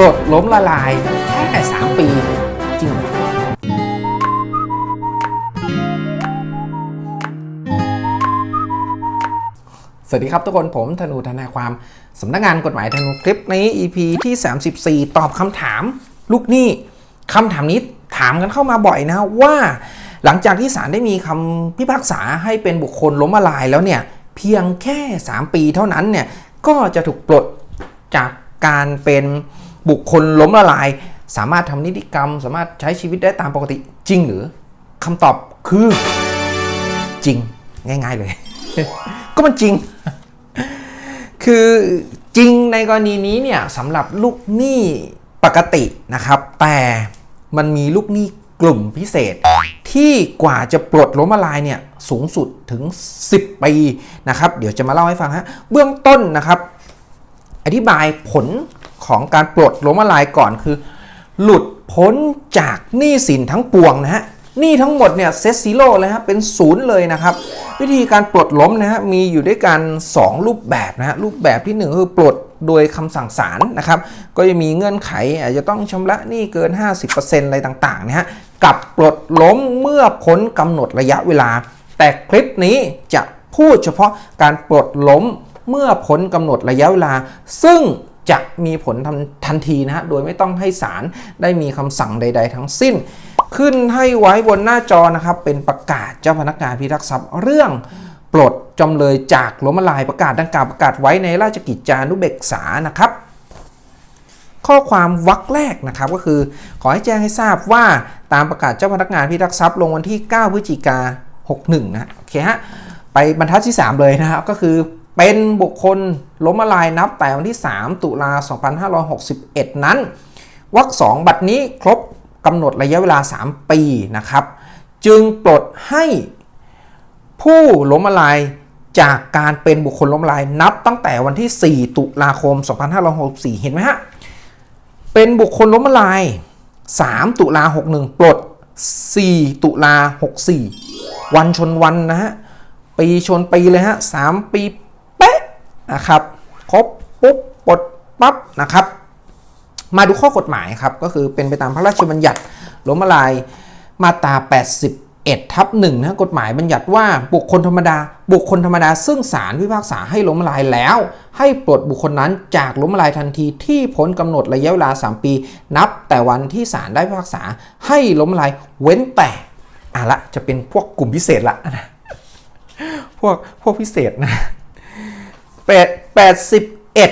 ปลดล้มละลายแค่ 3 ปีจริงหรอสวัสดีครับทุกคนผมธนูทนายความสำนักงานกฎหมายธนูคลิปนี้ EP ที่ 34 ตอบคำถาม ลูกหนี้คำถามนี้ถามกันเข้ามาบ่อยนะว่า หลังจากที่ศาลได้มีคำพิพากษาให้เป็นบุคคลล้มละลายแล้วเนี่ย เพียงแค่ 3 ปีเท่านั้นเนี่ย ก็จะถูกปลดจากการเป็น บุคคลล้มละลาย สามารถทำนิติกรรม สามารถใช้ชีวิตได้ตามปกติจริงหรือคำตอบคือจริงง่าย ๆเลย ก็มันจริง คือจริงในกรณีนี้เนี่ยสำหรับลูกหนี้ปกตินะครับ แต่มันมีลูกหนี้กลุ่มพิเศษ ที่กว่าจะปลดล้มละลายเนี่ยสูงสุดถึง 10 ปีนะครับ เดี๋ยวจะมาเล่าให้ฟังฮะเบื้องต้นนะครับ อธิบายผล ของการปลดล้มละลายก่อนคือ หลุดพ้นจากหนี้สินทั้งปวงนะฮะหนี้ทั้งหมดเนี่ยเซตซีโร่เลยฮะเป็นศูนย์เลยนะครับ วิธีการปลดล้มนะฮะมีอยู่ด้วยกัน 2 รูปแบบนะฮะรูปแบบที่ 1 คือปลดโดยคำสั่งศาลนะครับ ก็จะมีเงื่อนไขอาจจะต้องชำระหนี้เกิน 50%อะไรต่างๆนะฮะกับปลดล้มเมื่อพ้นกำหนดระยะเวลา แต่คลิปนี้จะพูดเฉพาะการปลดล้มเมื่อพ้นกำหนดระยะเวลา ซึ่ง จะมีผลทันทีนะฮะ โดยไม่ต้องให้ศาลได้มีคำสั่งใด ๆ ทั้งสิ้น ขึ้นให้ไว้บนหน้าจอนะครับ เป็นประกาศเจ้าพนักงานพิทักษ์ทรัพย์เรื่องปลดจำเลยจากล้มละลายประกาศดังกล่าวประกาศไว้ในราชกิจจานุเบกษานะครับ ข้อความวรรคแรกนะครับก็คือขอให้แจ้งให้ทราบว่าตามประกาศเจ้าพนักงานพิทักษ์ทรัพย์ลงวันที่ 9 พฤศจิกา61นะโอเคฮะไปบรรทัดที่ 3 เลยนะครับก็คือ เป็นบุคคลล้มละลายนับแต่วันที่ 3 ตุลา 2561 นั้นวรรค2บัตรนี้ครบกำหนดระยะเวลา 3 ปีนะครับ จึงปลดให้ผู้ล้มละลายจากการเป็นบุคคลล้มละลายนับตั้งแต่วันที่ 4 ตุลาคม 2564 เห็นไหมฮะ เป็นบุคคลล้มละลาย 3 ตุลา 61 ปลด 4 ตุลา 64 วันชนวันนะฮะ ปีชนปีเลยฮะ 3 ปีเป๊ะ นะครับ ครบปุ๊บปลดปั๊บนะครับ มาดูข้อกฎหมายครับ ก็คือเป็นไปตามพระราชบัญญัติล้มละลายมาตรา 81ทับ1นะกฎหมายบัญญัติว่าบุคคลธรรมดา บุคคลธรรมดา ซึ่งศาลพิพากษาให้ล้มละลายแล้ว ให้ปลดบุคคลนั้นจากล้มละลายทันทีที่พ้นกำหนดระยะเวลา 3 ปี นับแต่วันที่ศาลได้พิพากษาให้ล้มละลายเว้นแต่อะละจะเป็นพวกกลุ่มพิเศษละนะพวกพวกพิเศษนะ แปดแปดสิบเอ็ด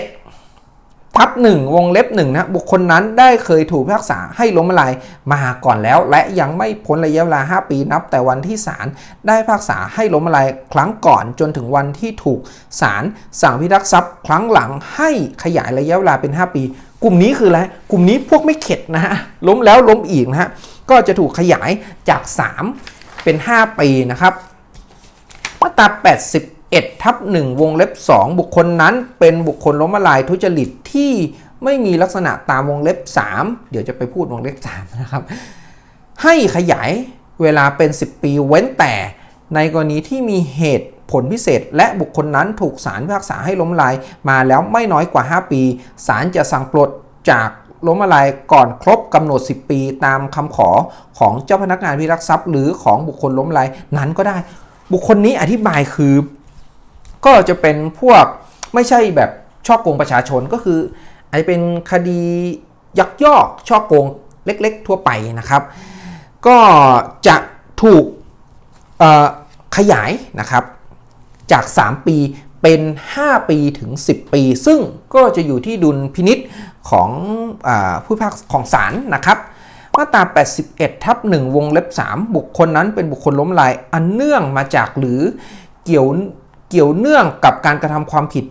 ทับหนึ่งวงเล็บหนึ่งนะบุคคลนั้นได้เคยถูกพิพากษาให้ล้มละลายมาก่อนแล้ว และยังไม่พ้นระยะเวลา 5 ปีนับ แต่วันที่ศาลได้พิพากษาให้ล้มละลายครั้งก่อนจนถึงวันที่ถูกศาลสั่งพิทักษ์ทรัพย์ครั้งหลังให้ขยายระยะเวลาเป็น 5 ปี กลุ่มนี้คืออะไรกลุ่มนี้พวกไม่เข็ดนะฮะล้มแล้วล้มอีกนะฮะก็จะถูกขยายจาก 3 เป็น 5 ปีนะครับมาตรา81 ทับ1วงเล็บ 2 บุคคลนั้นเป็นบุคคลล้มละลายทุจริตที่ไม่มีลักษณะตามวงเล็บ 3 เดี๋ยวจะไปพูดวงเล็บ3นะครับ ให้ขยายเวลาเป็น 10 ปีเว้นแต่ในกรณีที่มีเหตุผลพิเศษ และบุคคลนั้นถูกศาลพิพากษาให้ล้มละลายมาแล้วไม่น้อยกว่า 5 ปีศาลจะสั่งปลดจากล้มละลายก่อนครบกำหนด 10 ปีตามคำขอของเจ้าพนักงานพิทักษ์ทรัพย์ หรือของบุคคลล้มละลายนั้นก็ได้ บุคคลนี้อธิบายคือ ก็จะเป็นพวกไม่ใช่แบบช่อโกงประชาชนก็คืออาจจะเป็นคดียักยอกช่อโกงเล็กๆ ทั่วไปนะครับ ก็จะถูกขยายนะครับจาก 3 ปีเป็น 5 ปีถึง 10 ปี ซึ่งก็จะอยู่ที่ดุลพินิษของอผู้พิพากของศาลนะครับมาตรา 81 ทับ 1 วงเล็บ 3 บุคคลนั้นเป็นบุคคลล้มละลายอันเนื่องมาจากหรือเกี่ยว เกี่ยวเนื่องกับการกระทำความผิด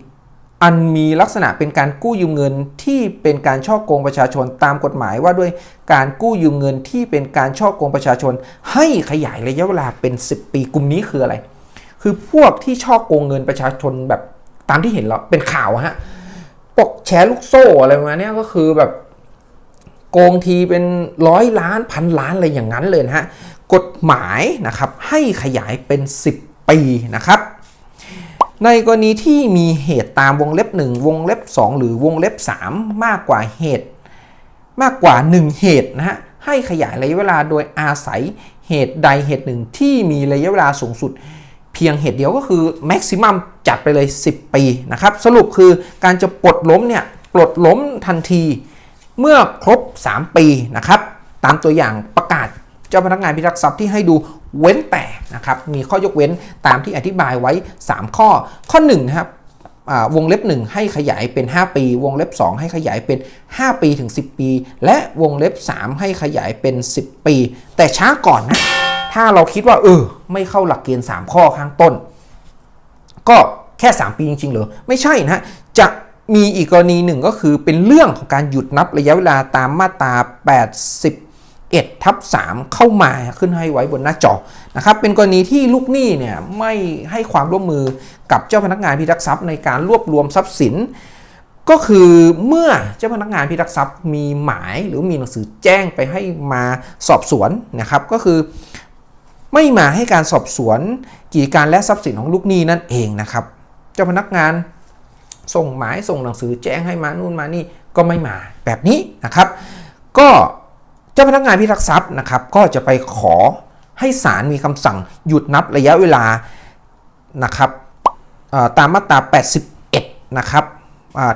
อันมีลักษณะเป็นการกู้ยืมเงินที่เป็นการช่อโกงประชาชนตามกฎหมายว่าด้วยการกู้ยืมเงินที่เป็นการช่อโกงประชาชน ให้ขยายระยะเวลาเป็น 10 ปีกลุ่มนี้คืออะไร คือพวกที่ช่อโกงเงินประชาชนแบบตามที่เห็นเราเป็นข่าวฮะพวกแชร์ลูกโซ่อะไรประมาณเนี้ยก็คือแบบโกงทีเป็นร้อยล้านพันล้านอะไรอย่างนั้นเลยนะฮะ กฎหมายนะครับให้ขยายเป็น 10 ปีนะครับ ในกรณีที่มีเหตุตามวงเล็บ 1 วงเล็บ 2 หรือวงเล็บ 3 มากกว่าเหตุ มากกว่า 1 เหตุนะฮะให้ขยายระยะเวลาโดยอาศัยเหตุใดเหตุหนึ่งที่มีระยะเวลาสูงสุด เพียงเหตุเดียวก็คือ maximum จัดไปเลย 10 ปีนะครับสรุปคือการจะปลดล้มเนี่ยปลดล้มทันทีเมื่อครบ 3 ปีนะครับตามตัวอย่างประกาศ จ้าพนักงานพิทักษ์ทรัพย์ที่ให้ดูเว้นแต่นะครับมีข้อยกเว้นตามที่อธิบายไว้ 3 ข้อข้อ1นะครับวงเล็บ 1 ให้ขยายเป็น 5 ปี วงเล็บ 2 ให้ขยายเป็น 5 ปีถึง 10 ปี และวงเล็บ 3 ให้ขยายเป็น 10 ปี แต่ช้าก่อนนะ ถ้าเราคิดว่าเออไม่เข้าหลักเกณฑ์ 3 ข้อข้างต้น ก็แค่ 3 ปีจริงๆเหรอไม่ใช่นะจะมีอีกกรณีหนึ่งก็คือเป็นเรื่องของการหยุดนับระยะเวลาตามมาตรา 81ทับ3เข้ามาขึ้นให้ไว้บนหน้าจอนะครับเป็นกรณีที่ลูกหนี้เนี่ยไม่ให้ความร่วมมือกับเจ้าพนักงานพิทักษ์ทรัพย์ในการรวบรวมทรัพย์สิน ก็คือเมื่อเจ้าพนักงานพิทักษ์ทรัพย์มีหมายหรือมีหนังสือแจ้งไปให้มาสอบสวนนะครับก็คือไม่มาให้การสอบสวนกิจการและทรัพย์สินของลูกหนี้นั่นเองนะครับ เจ้าพนักงานส่งหมายส่งหนังสือแจ้งให้มานู่นมานี่ก็ไม่มาแบบนี้นะครับ ก็ เจ้าพนักงานพิทักษ์ทรัพย์นะครับก็จะไปขอให้ศาลมีคำสั่งหยุดนับระยะเวลานะครับตามมาตรา 81 นะครับ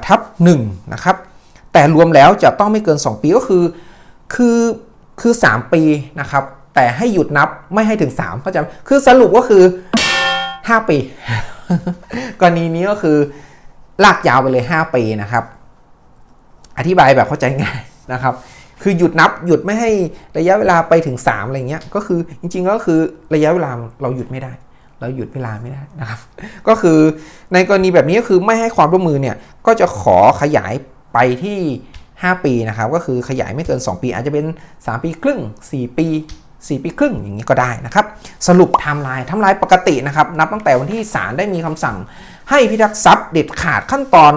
ทับ1นะครับ แต่รวมแล้วจะต้องไม่เกิน 2 ปีก็คือ คือคือ 3 ปีนะครับ แต่ให้หยุดนับไม่ให้ถึง3เข้าใจคือสรุปก็คือ 5 ปีกรณีนี้ก็คือลากยาวไปเลย 5 ปีนะครับ อธิบายแบบเข้าใจง่ายนะครับ คือหยุดนับหยุดไม่ให้ระยะเวลาไปถึง 3 อะไรเงี้ยก็คือจริงๆก็คือระยะเวลาเราหยุดไม่ได้ เราหยุดเวลาไม่ได้นะครับ ก็คือในกรณีแบบนี้ก็คือไม่ให้ความร่วมมือเนี่ยก็จะขอขยายไปที่ 5 ปีนะครับก็คือขยายไม่เกิน 2 ปี อาจจะเป็น 3 ปีครึ่ง 4 ปี 4 ปีครึ่งอย่างนี้ก็ได้นะครับ สรุปไทม์ไลน์ไทม์ไลน์ปกตินะครับนับตั้งแต่วันที่ศาลได้มีคำสั่ง ให้พิทักษ์ทรัพย์เด็ดขาดขั้นตอน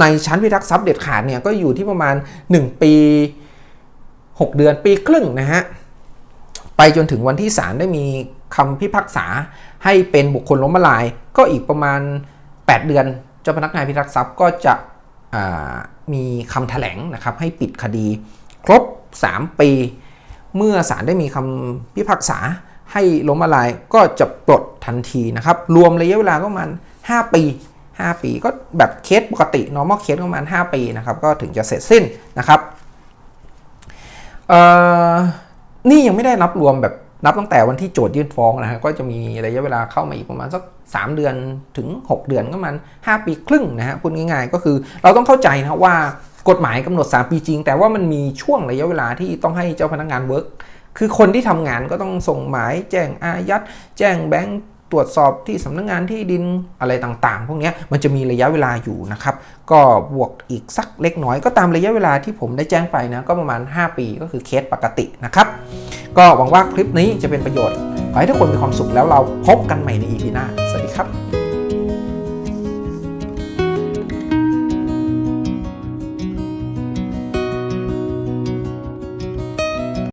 ในชั้นพิทักษ์ทรัพย์เด็ดขาดเนี่ยก็อยู่ที่ประมาณ 1 ปี 6 เดือนปีครึ่งนะฮะ ไปจนถึงวันที่ศาลได้มีคำพิพากษาให้เป็นบุคคลล้มละลาย ก็อีกประมาณ 8 เดือน เจ้าพนักงานพิทักษ์ทรัพย์ก็จะมีคำแถลงนะครับให้ปิดคดีครบ 3 ปี เมื่อศาลได้มีคำพิพากษาให้ล้มละลายก็จะปลดทันทีนะครับ รวมระยะเวลาก็ประมาณ 5 ปี 5 ปีก็แบบเคสปกติ normal เคสประมาณ 5 ปีนะครับ ก็ถึงจะเสร็จสิ้นนะครับ นี่ยังไม่ได้นับรวมแบบนับตั้งแต่วันที่โจทยื่นฟ้องนะฮะก็จะมีระยะเวลาเข้ามาอีกประมาณสัก 3 เดือนถึง 6 เดือนก็มัน5ปีครึ่งนะฮะพูดง่ายๆก็คือเราต้องเข้าใจนะว่ากฎหมายกำหนด 3 ปีจริง แต่ว่ามันมีช่วงระยะเวลาที่ต้องให้เจ้าพนักงานเวิร์กคือคนที่ทำงานก็ต้องส่งหมายแจ้งอายัด แจ้งแบงก์ ตรวจสอบที่สำนักงานที่ดินอะไรต่างๆ พวกนี้มันจะมีระยะเวลาอยู่นะครับ ก็บวกอีกสักเล็กน้อยก็ตามระยะเวลาที่ผมได้แจ้งไปนะก็ประมาณ 5 ปีก็คือเคสปกตินะครับ ก็หวังว่าคลิปนี้จะเป็นประโยชน์ขอให้ทุกคนมีความสุขแล้วเราพบกันใหม่ในอีพีหน้า สวัสดีครับ